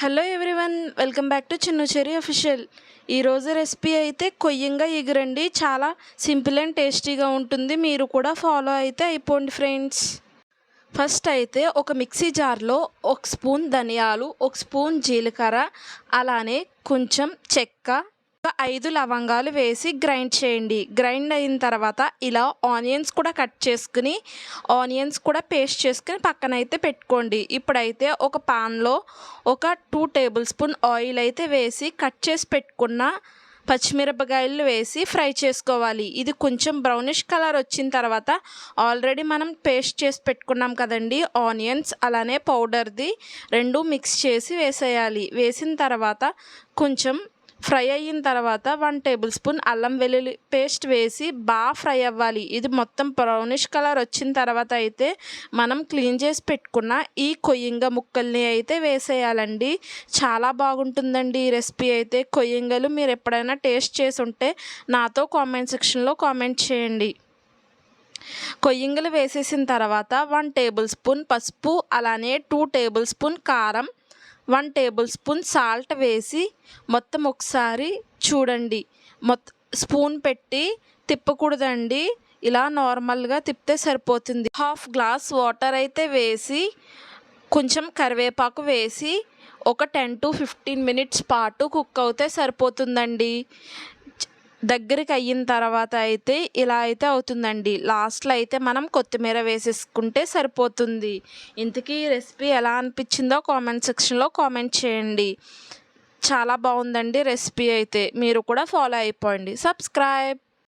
Hello everyone welcome back to చిన్నచేరి official. ఈరోజు recipe అయితే కొయ్యంగా ఎగురండి. చాలా సింపుల్ అండ్ టేస్టీగా ఉంటుంది. మీరు కూడా ఫాలో అయితే అయిపోండి ఫ్రెండ్స్. ఫస్ట్ అయితే ఒక మిక్సీ జార్లో ఒక స్పూన్ ధనియాలు ఒక స్పూన్ జీలకర్ర అలానే కొంచెం చెక్క ఒక ఐదు లవంగాలు వేసి గ్రైండ్ చేయండి. గ్రైండ్ అయిన తర్వాత ఇలా ఆనియన్స్ కూడా కట్ చేసుకుని ఆనియన్స్ కూడా పేస్ట్ చేసుకుని పక్కన అయితే పెట్టుకోండి. ఇప్పుడైతే ఒక పాన్లో ఒక టూ టేబుల్ స్పూన్ ఆయిల్ అయితే వేసి కట్ చేసి పెట్టుకున్న పచ్చిమిరపకాయలు వేసి ఫ్రై చేసుకోవాలి. ఇది కొంచెం బ్రౌనిష్ కలర్ వచ్చిన తర్వాత ఆల్రెడీ మనం పేస్ట్ చేసి పెట్టుకున్నాం కదండి ఆనియన్స్ అలానే పౌడర్ది రెండు మిక్స్ చేసి వేసేయాలి. వేసిన తర్వాత కొంచెం ఫ్రై అయిన తర్వాత వన్ టేబుల్ స్పూన్ అల్లం వెల్లుల్లి పేస్ట్ వేసి బాగా ఫ్రై అవ్వాలి. ఇది మొత్తం బ్రౌనిష్ కలర్ వచ్చిన తర్వాత అయితే మనం క్లీన్ చేసి పెట్టుకున్న ఈ కొయ్యంగ ముక్కల్ని అయితే వేసేయాలండి. చాలా బాగుంటుందండి ఈ రెసిపీ అయితే. కొయ్యంగలు మీరు ఎప్పుడైనా టేస్ట్ చేసి ఉంటే నాతో కామెంట్ సెక్షన్లో కామెంట్ చేయండి. కొయ్యంగలు వేసేసిన తర్వాత వన్ టేబుల్ స్పూన్ పసుపు అలానే టూ టేబుల్ స్పూన్ కారం వన్ టేబుల్ స్పూన్ సాల్ట్ వేసి మొత్తం ఒకసారి చూడండి. మొత్తం స్పూన్ పెట్టి తిప్పకూడదండి. ఇలా నార్మల్గా తిప్పితే సరిపోతుంది. హాఫ్ గ్లాస్ వాటర్ అయితే వేసి కొంచెం కరివేపాకు వేసి ఒక టెన్ టు ఫిఫ్టీన్ మినిట్స్ పాటు కుక్ అవుతే సరిపోతుందండి. దగ్గరికి అయిన తర్వాత అయితే ఇలా అయితే అవుతుందండి. లాస్ట్లో అయితే మనం కొత్తిమీర వేసేసుకుంటే సరిపోతుంది. ఇంతకీ ఈ రెసిపీ ఎలా అనిపించిందో కామెంట్ సెక్షన్లో కామెంట్ చేయండి. చాలా బాగుందండి రెసిపీ అయితే. మీరు కూడా ఫాలో అయిపోండి. సబ్స్క్రైబ్.